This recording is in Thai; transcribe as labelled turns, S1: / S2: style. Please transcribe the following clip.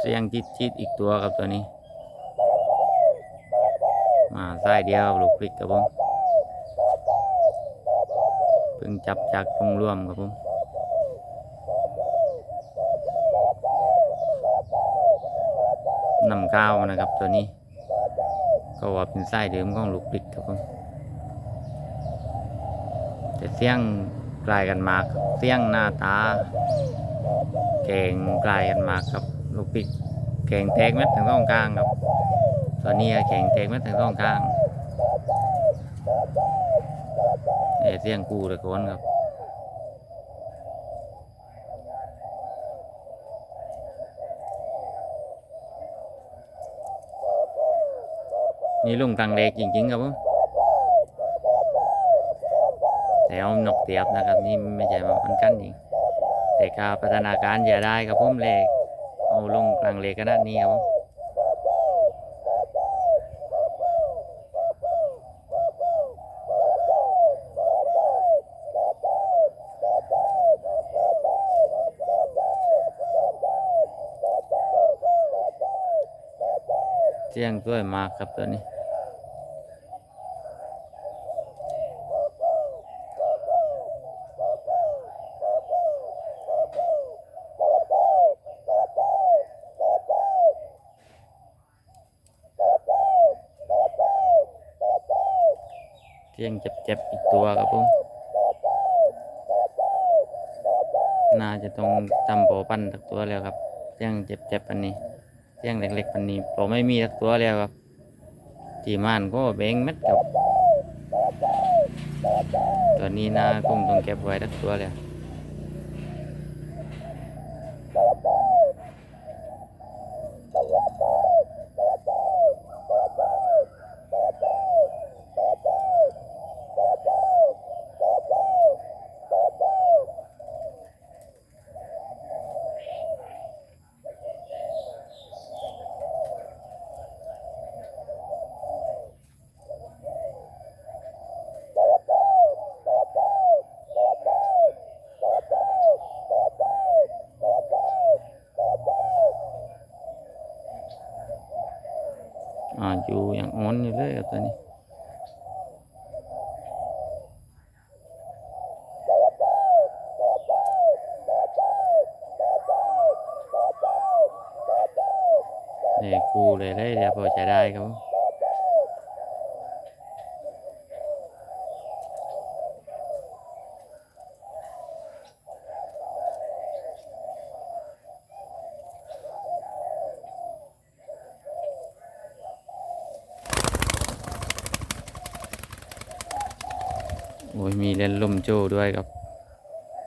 S1: เสียงจิตจิตอีกตัวครับตัวนี้ มาสายเดียวลูกพริกครับผมเพิ่งจับจากกรงร่วมครับผมนำข้าวนะครับตัวนี้ ก็ว่าเป็นไส้เดิมของลูกพริกครับผมแต่เสียงกลายกันมากเสียงหน้าตาแกงกลายกันมากครับ ลูกพริกแกงแตกเม็ดทั้งสองข้างครับ ตอนนี้แกงแตกเม็ดทั้งสองข้างเอเสียงกูตะโกนครับนี่ลุงกลางเล็กจริงๆครับผมแต่เอาหนกเตียบนะครับนี่ไม่ใช่มันกันจริงแต่การพัฒนาการอย่าได้ครับผมเล็ก เอาลงกลางเล็กขนาดนี้ครับเจียงสวยมากครับตัวนี้ สียงเจ็บๆอีกตัวครับผมน่าจะต้องทำโปปั้นสักตัวแล้วครับเสียงเจ็บๆปันนี้เสียงเล็กๆปันนี้ผมไม่มีสักตัวแล้วครับจีมานก็เบงเม็ดครับตัวนี้น่าคงต้องเก็บไว้สักตัวแล้ว อ่าอยู่อย่างอ่อนอยู่เลยครับตัวนี้เนี่ยกูเลยได้เดี๋ยวพอจะได้ครับ โอ้ยมีเล่นลมโจ้ด้วยครับ